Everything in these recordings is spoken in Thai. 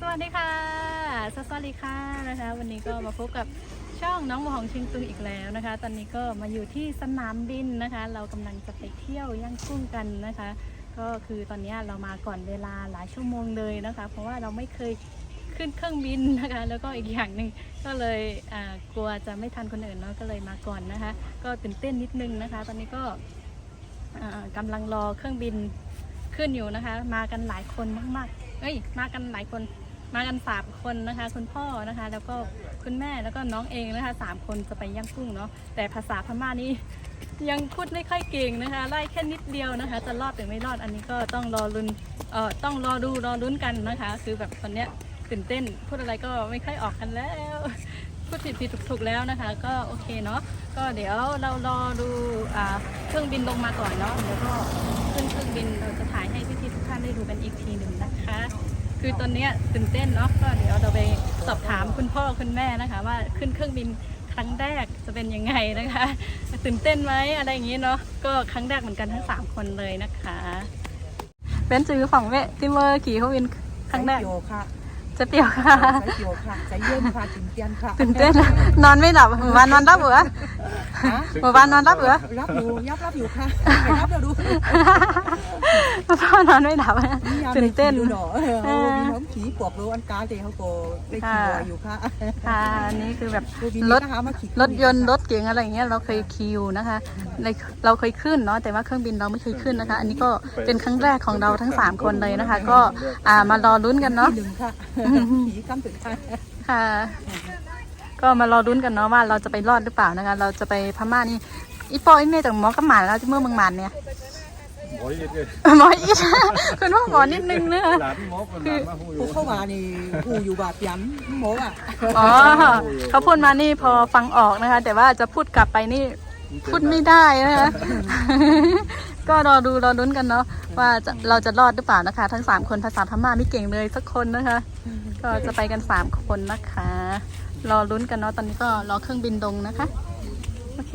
สวัสดีค่ะสวัสดีค่ะนะคะ วันนี้ก็มาพบกับช่องน้องหมอของเชิงตุงอีกแล้วนะคะ ตอนนี้ก็มาอยู่ที่สนามบินนะคะ เรากำลังจะไปเที่ยวย่างกุ้งกันนะคะ ก็คือตอนนี้เรามาก่อนเวลาหลายชั่วโมงเลยนะคะ เพราะว่าเราไม่เคยขึ้นเครื่องบินนะคะ แล้วก็อีกอย่างหนึ่งก็เลยกลัวจะไม่ทันคนอื่นเนาะก็เลยมาก่อนนะคะ ก็ตื่นเต้นนิดนึงนะคะ ตอนนี้ก็อ่ากำลังรอเครื่องบินขึ้นอยู่นะคะ มากันหลายคนมากๆเอ้ย มากันหลายคน มากันสามคนนะคะ คุณพ่อนะคะ แล้วก็คุณแม่แล้วก็น้องเองนะคะสามคนจะไปย่างกุ้งเนาะแต่ภาษาพม่านี้ยังพูดไม่ค่อยเก่งนะคะไล่แค่นิดเดียวนะคะ จะรอดหรือไม่รอดอันนี้ก็ต้องรอลุ้นเอ่อต้องรอดูรอลุ้นกันนะคะ คือแบบตอนเนี้ยตื่นเต้น พูดอะไรก็ไม่ค่อยออกกันแล้ว พูดผิดผิดถูกถูกแล้วนะคะ ก็โอเคเนาะก็เดี๋ยวเรารอดูอ่าเครื่องบินลงมาก่อนเนาะเดี๋ยวก็ขึ้นเครื่องบินเราจะถ่ายให้พี่ๆทุกท่านได้ดูกันอีกทีหนึ่งนะคะ คือตอนนี้ตื่นเต้นเนาะก็เดี๋ยวเราไปสอบถามคุณพ่อคุณแม่นะคะ ว่าขึ้นเครื่องบินครั้งแรกจะเป็นยังไงนะคะตื่นเต้นไหมอะไรอย่างนี้เนาะก็ครั้งแรกเหมือนกันทั้งสามคนเลยนะคะเป็นจือฝั่งเวที่เมื่อขี่เครื่องบินครั้งแรกโยค่ะ จะเปรียวค่ะใช้โยค่ะใจเย็นค่ะตื่นเต้นค่ะตื่นเต้นนอนไม่หลับเมื่อวานนอนรับเหรอฮะเมื่อวานนอนรับเหรอรับอยู่ยับรับอยู่ค่ะไปรับเดี๋ยวดูพ่อนอนไม่หลับตื่นเต้นดูหนอเออมีน้องผีปวกรู้อันกาเตเขาโกได้ขี่วัวอยู่ค่ะค่ะอันนี้คือแบบดูบินรถนะคะมาขี่รถยนต์รถเก๋งอะไรอย่างเงี้ยเราเคยคิวนะคะในเราเคยขึ้นเนาะแต่ว่าเครื่องบินเราไม่เคยขึ้นนะคะ อันนี้ก็เป็นครั้งแรกของเราทั้ง 3 คนเลยนะคะ ก็อ่ามารอลุ้นกันเนาะที่หนึ่งค่ะผีกำถึงค่ะค่ะ ก็มารอลุ้นกันเนาะว่าเราจะไปรอดหรือเปล่านะคะ เราจะไปพม่านี่อีปออีเมจากหมอกหมันแล้วที่เมื่อเมืองหมันเนี่ยหมอยิดเลยหมออีคุณพ่อหมอนิดนึงเนอะหลานหมอคนหลานมาหูอพวยู่เข้ามานี่อูอยู่บาดย้ำหมออะอ๋อเขาพูดมานี่พอฟังออกนะคะ แต่ว่าจะพูดกลับไปนี่พูดไม่ได้นะคะก็รอดูรอลุ้นกันเนาะว่าเราจะรอดหรือเปล่านะคะ ทั้งสามคนภาษาพม่าไม่เก่งเลยสักคนนะคะ ก็จะไปกันสามคนนะคะ รอลุ้นกันเนาะตอนนี้ก็รอเครื่องบินลงนะคะ โอเค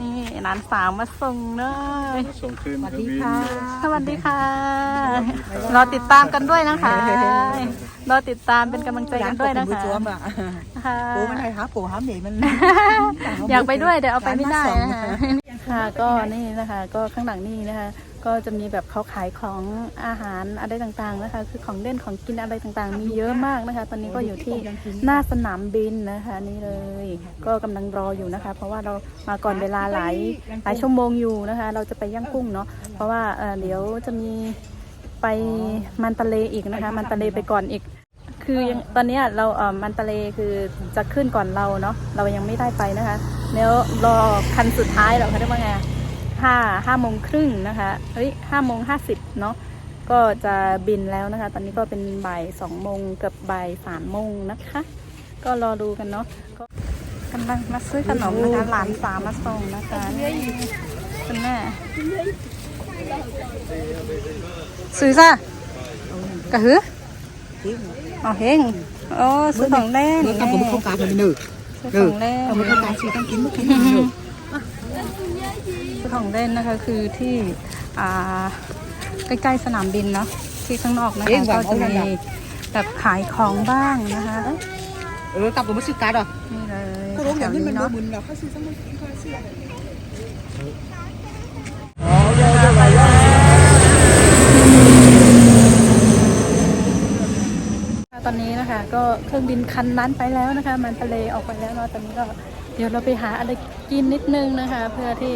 นี่หลานสาวมาส่งเลยมาส่งคืนสวัสดีค่ะ สวัสดีค่ะ รอติดตามกันด้วยนะคะ รอติดตามเป็นกำลังใจกันด้วยนะผู้คะชมอะค่ะโอ้ไม่ได้หาโปูหาเหม่มัน อยากไปด้วยแต่เอาไปไม่ได้นะคะค่ะก็นี่นะคะ ก็ข้างหลังนี่นะคะ ก็จะมีแบบเขาขายของอาหารอะไรต่างๆนะคะ คือของเล่นของกินอะไรต่างๆ มีเยอะมากนะคะ ตอนนี้ก็อยู่ที่หน้าสนามบินนะคะ นี่เลย ก็กำลังรออยู่นะคะ เพราะว่าเรามาก่อนเวลาหลายหลายชั่วโมงอยู่นะคะ เราจะไปย่างกุ้งเนาะเพราะว่าเดี๋ยวจะมีไปมันตะเลอีกนะคะ มันตะเลไปก่อนอีก คือยังตอนนี้เราเอ่อมันตะเลคือจะขึ้นก่อนเราเนาะเรายังไม่ได้ไปนะคะแล้วรอคันสุดท้ายเราเขาเรียกว่าไง ห้าห้าโมงครึ่งนะคะเฮ้ยห้าโมงห้าสิบเนาะก็จะบินแล้วนะคะ ตอนนี้ก็เป็นบ่ายสองโมงเกือบบ่ายสามโมงนะคะ ก็รอดูกันเนาะก็กำลังมาซื้อขนมนะคะหลานสาวมาส่งนะคะคุณแม่ซื้อซะกะหืออ๋อเฮงโอ้ซื้อของเล่นเมื่อกับผมโครงการมันหนึ่งซื้อของเล่นเอามาโครงการซื้อต้องกินเมื่อกี้หนึ่งซื้ อของเล่นนะคะคือที่อ่าใกล้ๆสนามบินเนาะที่ข้างนอกนะคะก็จะมีแบบขายของบ้างนะคะ เออกลับผมมาซื้อการ์ดอะนี่เลยก็รู้อแถย่างวนี้นี้มันดูเนาะบุญเราเขาซื้อสักมื้อกินเขาซื้อตอนนี้นะคะก็เครื่องบินคันนั้นไปแล้วนะคะ มันทะเลออกไปแล้วเนาะตอนนี้ก็เดี๋ยวเราไปหาอะไรกินนิดนึงนะคะ เพื่อที่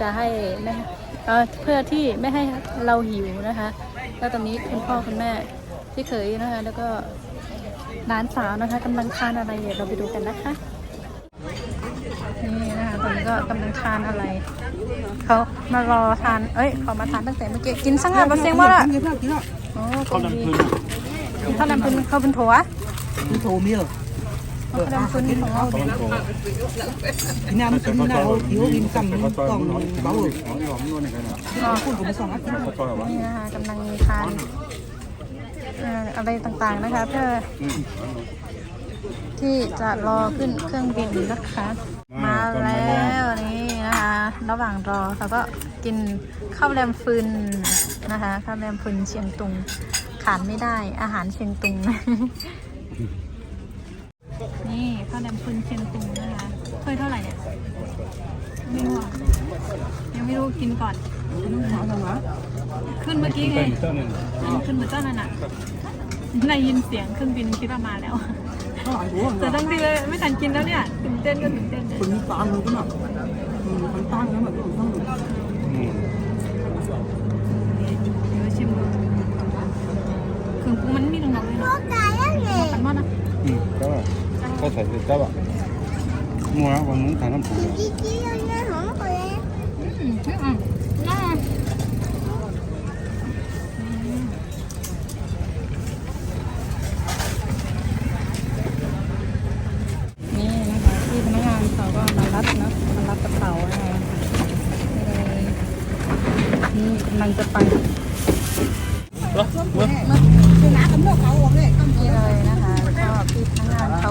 จะให้ไม่เอ่อเพื่อที่ไม่ให้เราหิวนะคะ แล้วตอนนี้คุณพ่อคุณแม่ที่เคยนะคะ แล้วก็หลานสาวนะคะกำลังทานอะไรเดี๋ยวเราไปดูกันนะคะนี่นะคะตอนนี้ก็กำลังทานอะไรเขามารอทานเอ้ยเขามาทานตั้งแต่เมื่อกี้กินสังหารเปอร์เซ็นต์ว่าละกินแล้วกินแล้วโอ้เข้าลำพึงข้าวน้ำพึ่งข้าวเป็นถั่วกินโถมีเหรอข้าว น้ำพึ่งของเราเขาลำโพงกินน้ำกินน้ำหิวกินกำเขากล่องหนอนหนเบาอนหนอนหนอนนวลอย่างไรนะอ๋อพูดผมไม่สองเขาต่อยว่านี่นะคะกำลังทานอะไรต่างๆนะคะเพื่ออืมที่จะรอขึ้นเครื่องบินนะคะ มาแล้วนี่นะคะ ระหว่างรอเราก็กินข้าวแรมฟืนนะคะข้าวแรมฟืนเชียงตุงขขาดไม่ได้อาหารเชียงตุง นี่ข้าวแดมพุนเชียงตุงนะคะถ้วยเท่าไหร่เนี่ยไม่รู้อะยังไม่รู้กินก่อน ขึ้นเมื่อกี้ไงเจ้าหนึ่งขึ้นเหมือนเจ้านั่นน่ะได้ยินเสียงเครื่องบินคิดว่ามาแล้วเท่าไหร่หัวแต่ต้องดีเลยไม่ทันกินแล้วเนี่ยตื่นเต้นก็ตื่นเต้นคนนี้ตามเลยก็แบบคนตั้งแล้วแบบคนตั้งอืมเดี๋ยวชิมดูเครื่องปรุงมันมีตรงไหนเลยเนาะปันมอนะอืมก็ก็ใส่เสร็จแล้วอะมัววันนู้นทานน้ำปูอืมอืมอืมน่าอืมนี่นะคะที่พนักงานเขาก็มารับเนอะมารับก ระเป๋านะคะเลยนี่กำลังจะไป คือน้ำกับนกเขาออกเลยตั้ง นี่เลยนะคะก็พี่พนักงานเขา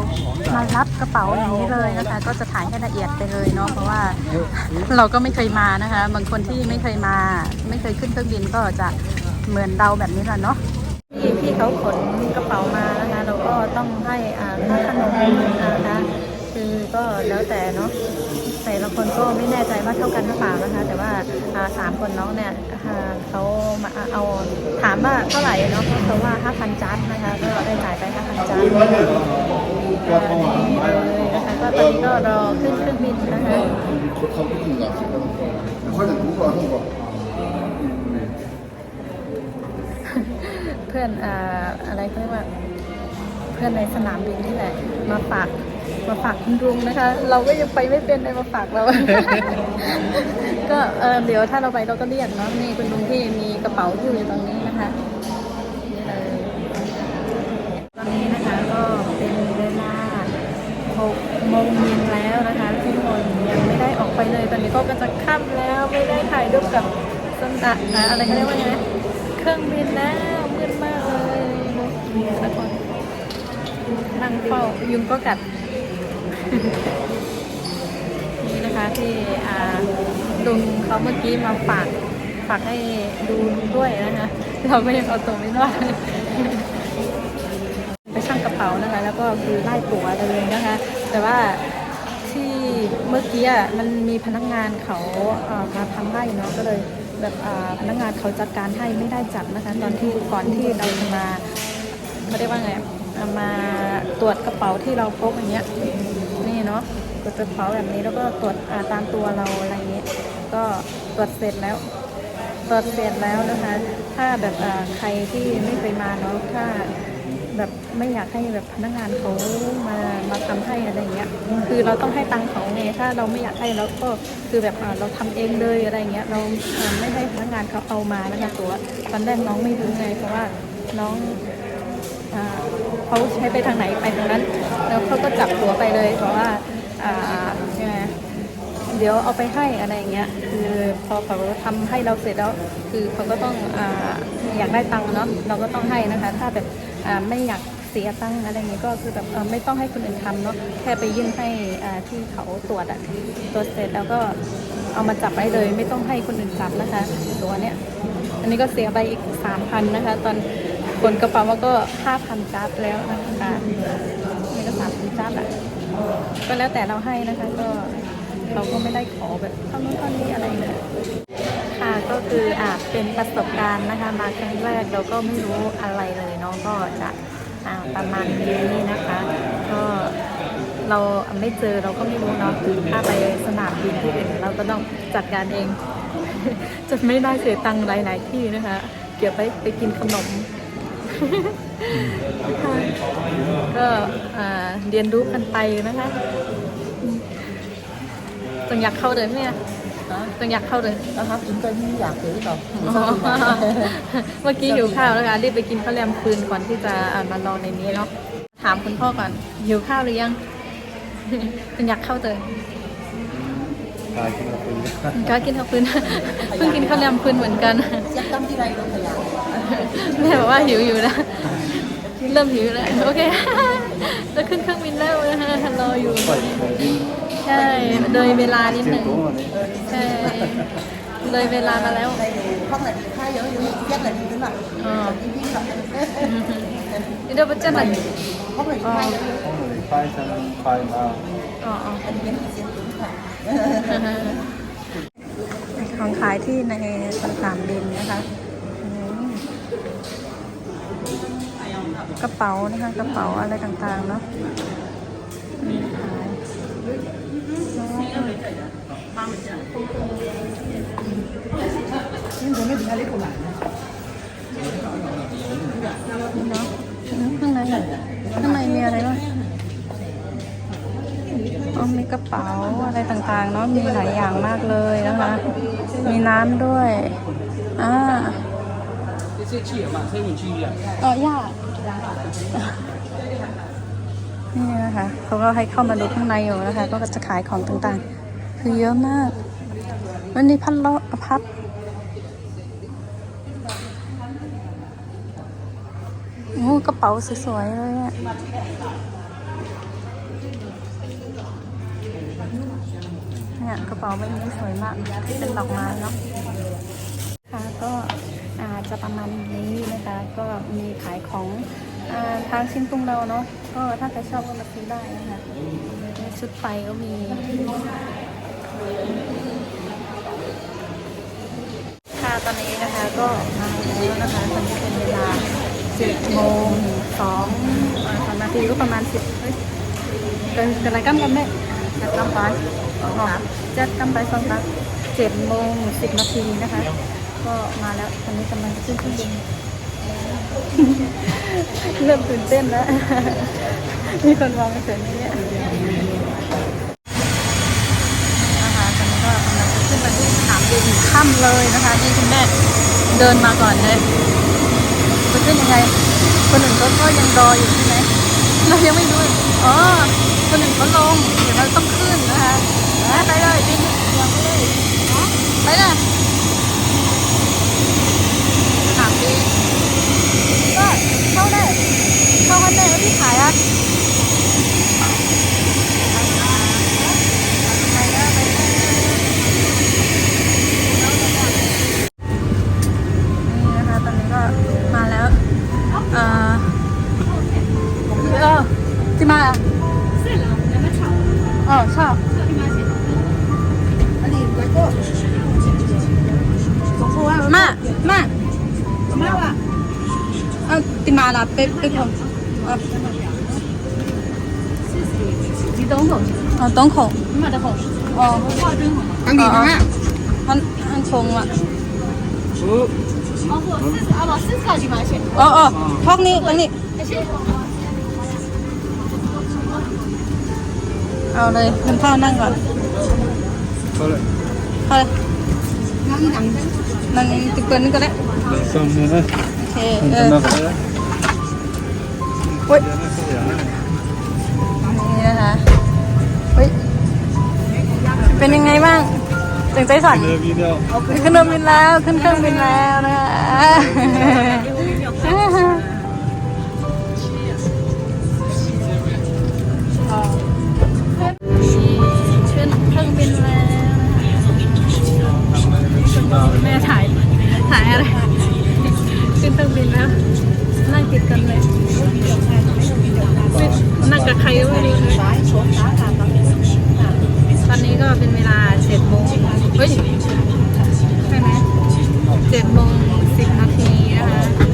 รับกระเป๋าอย่างนี้เลยนะคะ ก็จะถ่ายให้ละเอียดไปเลยเนาะเพราะว่าเราก็ไม่เคยมานะคะ บางคนที่ไม่เคยมา ไม่เคยขึ้นเครื่องบินก็จะเหมือนเราแบบนี้แหละเนาะพี่พี่เขาขนกระเป๋ามานะคะเราก็ต้องให้อ่าค่าขนมนะคะคือก็แล้วแต่เนาะแต่ละคนก็ไม่แน่ใจว่าเท่ากันหรือเปล่านะคะ แต่ว่าอ่าสามคนน้องเนี่ยเขามาเอาถามว่าเท่าไหร่เนาะเขาว่า 5,000จัดนะคะ ก็ได้จ่ายไป 5,000จัด นะคะนี่เลยนะคะก็ตอนนี้ก็รอขึ้นเครื่องบินนะคะ เพื่อนอ่าอะไรเขาเรียกว่า เพื่อนในสนามบินนี่แหละ มาฝากมาฝากคุณลุงนะคะ เราก็ยังไปไม่เป็นเลยมาฝากเรา ก็เออเดี๋ยวถ้าเราไปเราก็เรียกเนาะนี่คุณลุงที่มีกระเป๋าอยู่อยู่ตรงนี้นะคะ นี้ก็กำลังค่ำแล้วไม่ได้ถ่ายรูปกับสนอะอ่าอะไรเขาเรียกว่าไงเครื่องบินแล้วมืดมากเลยทุกคนนั่งเฝ้ายุงก็กัด นี่นะคะที่อ่าลุงเขาเมื่อกี้มาฝากฝากให้ดูด้วยนะคะเราก็ยังเอาตัวไม่รอดไปช่างกระเป๋านะคะ แล้วก็คือไล่ตั๋วเลยนะคะ แต่ว่า เมื่อกี้อะมันมีพนักงานเขาเอ่อมาทำให้เนาะก็เลยแบบพนักงานเขาจัดการให้ไม่ได้จับนะคะตอนที่ก่อนที่เราจะมาเขาเรียกว่าไงเอามาตรวจกระเป๋าที่เราพกอย่างเงี้ยนี่เนาะตรวจกระเป๋าแบบนี้แล้วก็ตรวจตามตัวเราอะไรเงี้ยก็ตรวจเสร็จแล้วตรวจเสร็จแล้วนะคะ ถ้าแบบใครที่ไม่เคยมาเนาะถ้า แบบไม่อยากให้แบบพนักงานเขามามาทำให้อะไรเงี้ย คือเราต้องให้ตังค์เขาไงถ้าเราไม่อยากให้เราก็คือแบบเราทำเองเลยอะไรเงี้ยเราไม่ให้พนักงานเขาเอามานะคะตัวตอนแรกน้องไม่รู้ไงเพราะว่าน้องอเขาใช้ไปทางไหนไปทางนั้น แล้วเขาก็จับหัวไปเลยเพราะว่าอ่ายังไง เดี๋ยวเอาไปให้อะไรอย่างเงี้ยคือพอเขาทำให้เราเสร็จแล้ว คือเขาก็ต้องออยากได้ตังค์เนาะเราก็ต้องให้นะคะ ถ้าแบบไม่อยากเสียตังค์อะไรเงี้ยก็คือแบบไม่ต้องให้คนอื่นทำเนาะแค่ไปยื่นให้ที่เขาตรวจอะตรวจเสร็จแล้วก็เอามาจับไว้เลย ไม่ต้องให้คนอื่นจับนะคะ ตัวเนี้ยอันนี้ก็เสียไปอีกสามพันนะคะ ตอนขนกระเป๋ามาก็ห้าพันจับแล้วนะคะนี่ก็สามพันจับอะก็แล้วแต่เราให้นะคะก็ เราก็ไม่ได้ขอแบบเท่านู้นเท่านี้อะไรเลยค่ะก็คืออ่าเป็นประสบการณ์นะคะมาครั้งแรกเราก็ไม่รู้อะไรเลยเนาะก็จะอ่าประมาณนี้นะคะ ก็เราไม่เจอเราก็ไม่รู้เนาะถ้าไปสนามบินที่อื่นเราก็ต้องจัดการเองจะไม่ได้เสียตังค์หลายๆที่นะคะ เก็บไว้ไปกินขนมก็เรียนรู้กันไปนะคะ จังอยากเข้าเลยเนี่ยจังอยากเข้าเลยนะครับกินก็ยิ่งอยากถือต่ออ๋อเมื่อกี้หิวข้าวแล้วค่ะรีบไปกินข้าวแรมคืนก่อนที่จะอ่ามารอในนี้เนาะถามคุณพ่อก่อนหิวข้าวหรือยังจังอยากเข้าเลยตายกินกับปืนก็กินข้าวคืนเพิ่งกินข้าวแรมคืนเหมือนกันเสียตั้งที่ไรก็พยายามแม่บอกว่าหิวอยู่นะเริ่มหิวแล้วโอเคจะขึ้นเครื่องบินแล้วนะคะรออยู่ไปของยิง ใช่เลยเวลานิดหนึ่งใช่เลยเวลามาแล้วห้องไหนมีค่าเยอะอยู่แยกไหนมีหน่อยอ๋อยิ่งแบบนี่เดี๋ยเจะไหนห้องไหนค่าเยอะห้องไหนค่าจะมีค่ามาอ๋ออันนี้เป็นเสียงตุ้งค่ะของขายที่ในสนามบินนะคะกระเป๋านะคะกระเป๋าอะไรต่างๆเนาะขาย นี่ผมไม่ถึงอะไรคนไหนนี่เนาะข้างในข้างในมีอะไรบ้างอ๋อมีกระเป๋าอะไรต่างๆเนาะมีหลายอย่างมากเลยนะคะ มีน้ำด้วยอ่าอ๋อย่า นี่นะคะ เขาก็ให้เข้ามาดูข้างในอยู่นะคะ ก็จะขายของต่างๆ คือเยอะมากวันนี้พัดลาะพัดโอ้กระเป๋าสวยๆเลยอะเนี่ยกระเป๋าใบนี้สวยมากเป็นดอกไม้เนาะค่ะก็อาจจะประมาณนี้นะคะ ก็มีขายของอทางชิ้นตุงเราเนาะ ก็ถ้าใครชอบก็มาซื้อได้นะคะชุดไฟก็มี ค่ะตอนนี้นะคะก็มาแล้วนะคะตอนนี้เป็นเวลา10โมงสองสองนาทีก็ประมาณ 10เฮ้ยเกินเกินอะไรกั้มกันไหมจัดกำไปอ๋อจัดกำไปสองครับเจ็ดโมงสิบนาทีนะคะ ก็มาแล้วตอนนี้กำลังจะขึ้นเครื่องบิน เริ่มตื่นเต้นแล้ว มีคนมองไม่เห็นเนี่ยนะคะตอนนี้ก็กำลังจะขึ้นมาที่สนามบินค่ำเลยนะคะนี่คุณแม่เดินมาก่อนเลยจะขึ้นยังไง คนอื่นก็ก็ยังรออยู่ใช่ไหมเรายังไม่รู้อ๋อคนอื่นเขาลงเดี๋ยวเราต้องขึ้นนะคะไปเลยบินยังไม่เลยไปเลยสนามบินก็เข้าได้เข้าข้างในแล้วพี่ขายอะไปเลยไปเลยนี่นะคะตอนนี้ก็ มาแล้วเอ่อเออที่มาอะอ๋อชอบอันนี้ไว้ก็สองคนว่ามามามาว่ะเออติมาละไปไปผมเออ เออต้องของ 你买的好， อ๋อ 化真好。当地妈妈， มันมันชงอ่ะ 哦，哦不，四十啊不，四十几毛钱。 เออเออพอกนี้ตรงนี้ 谢谢。 เอาเลยคุณพ่อนั่งก่อน 好嘞， เอาเลย 那你当真？ นั่งติดเกินก็ได้ 上面呢， โอเค 看 เอ 看 อ 那个， เฮ้ย เป็นยังไงบ้างตื่นใจสั่นขึ้นเรือบิบินแล้วขึ้นเครื่องบินแล้วนะขึ้นเครื่องบินแล้วแม่ถ่ายถ่ายอะไรขึ้นเครื่องบินแล้วนั่งติดกันเลยนั่งกับใครก็ไม่รู้ นี้ก็เป็นเวลาเจ็ดโมงเฮ้ยใช่ไหมเจ็ดโมงสิบนาทีนะคะ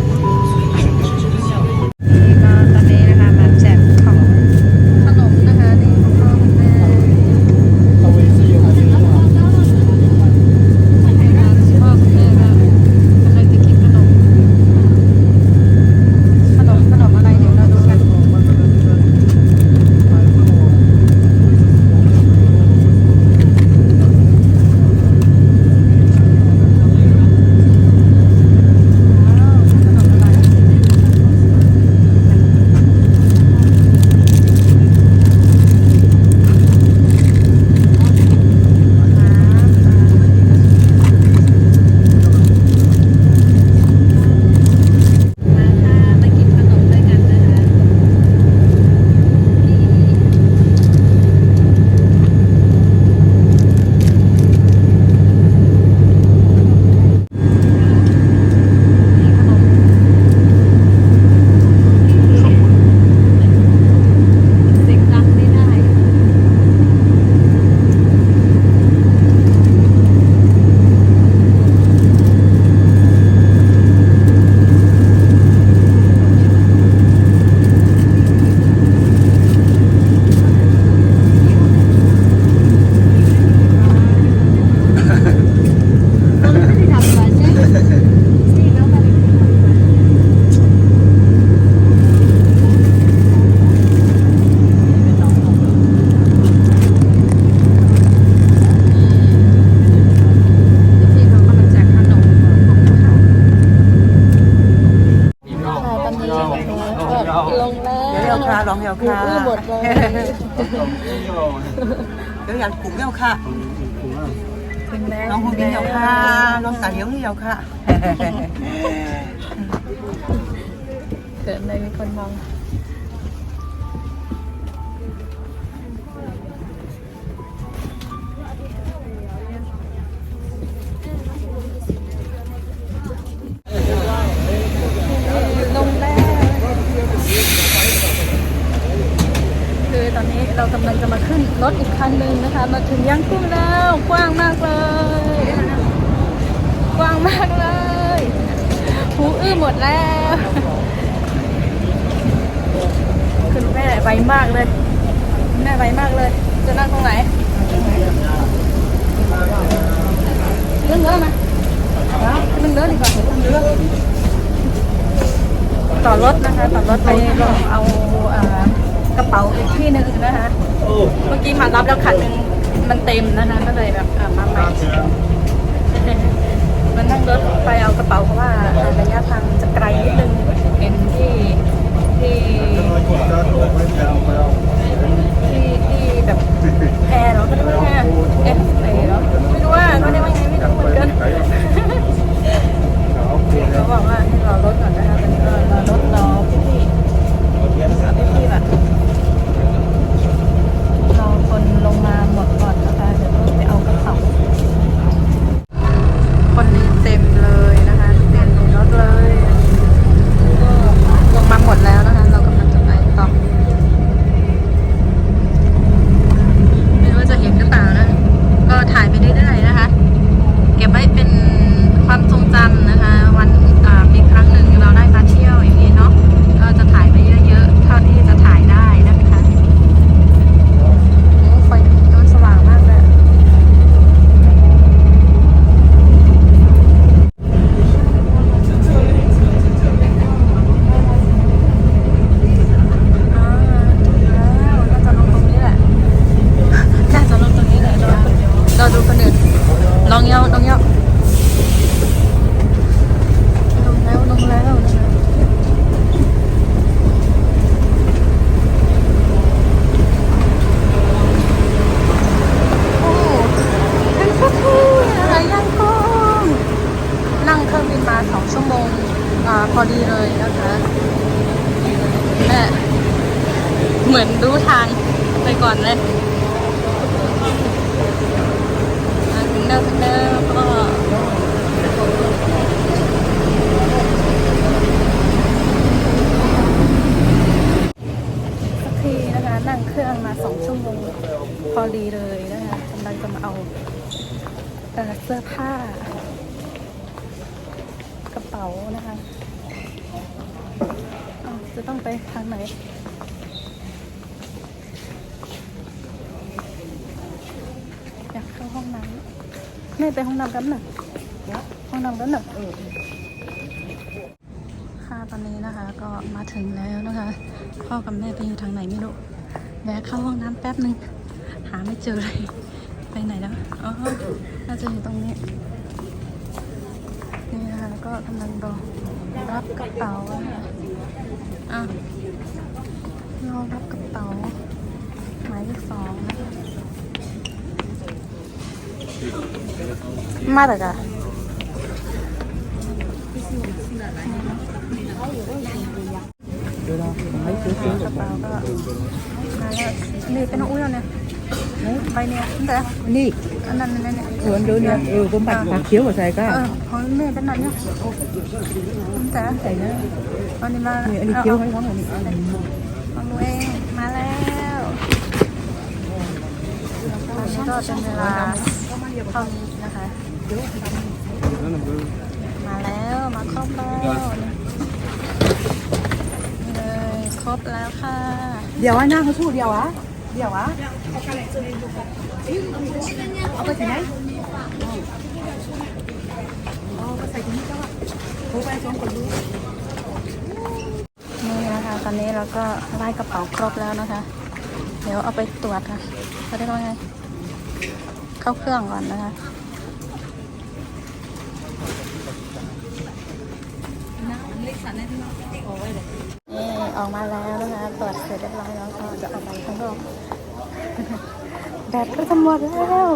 เดี๋ยวอยากกลุ่มเดียวค่ะน้องคงกินเดียวค่ะน้องสายเดียวนี่เร็วค่ะเกิดอะไรมีคนมอง เรากำลังจะมาขึ้นรถอีกคันหนึ่งนะคะ มาถึงย่างกุ้งแล้วกว้างมากเลย กว้างมากเลยหูอื้อหมดแล้วคุณแม่ไวมากเลยแม่ไวมากเลย จะนั่งตรงไหนเรื่องเนื้อมาเรื่องเนื้อดีกว่าเรื่องเนื้อต่อรถนะคะ ต่อรถไปลองเอาอ่อ กระเป๋าอีกที่หนึ่งนะคะ เมื่อกี้มารับแล้วคันหนึ่งมันเต็มนะคะ ก็เลยแบบเอ่อมาใหม่ มันนั่งรถไปเอากระเป๋าเพราะว่าระยะทางจะไกลนิดนึานะคะจะต้องไปทางไหนอยากเข้าห้องน้ำแม่ไปห้องน้ำกันหน่อยห้องน้ำกันหน่อยค่ะตอนนี้นะคะก็มาถึงแล้วนะคะ พ่อกับแม่ไปอยู่ทางไหนไม่รู้แวะเข้าห้องน้ำแป๊บนึง หาไม่เจอเลย ไปไหนแล้วอ๋อน่าจะอยู่ตรงนี้ ก็กำลังรอรับกระเป๋านะคะอะรอรับกระเป๋าหมายเลขสองนะคะมาแต่กะกระเป๋าก็มาแล้วนี่เป็นอุ้ยเนี่ย ใบเนี่ยตั้งแต่นี่อันนั้นนั่นเนี่ยเออดูเนี่ยเออผมปัดปากเขียวกับใส่ก็เออของแม่เป็นนั่นเนี่ยตั้งแต่ใส่นะอันนี้มาอันนี้เขียวให้น้องอันนี้ของหนูเองมาแล้วตอนนี้ก็เป็นเวลาเท่านี้นะคะ มาแล้วมาครบแล้วเลยครบแล้วค่ะ เดี๋ยวว่าหน้าเขาสู้เดียววะเดียววะ เอาไปใส่ไหนเอาไปใส่ตรงนี้ก็ว่าโทรไปสองคนดูนี่นะคะตอนนี้เราก็ไล่กระเป๋าครบแล้วนะคะ เดี๋ยวเอาไปตรวจค่ะเขาได้ว่าไงเข้าเครื่องก่อนนะคะนี่นอกโอ้ยเดี๋ยว ออกมาแล้วนะคะตรวจเสร็จเรียบร้อยแล้วก็จะออกไปข้างนอกแดดก็จะหมดแล้ว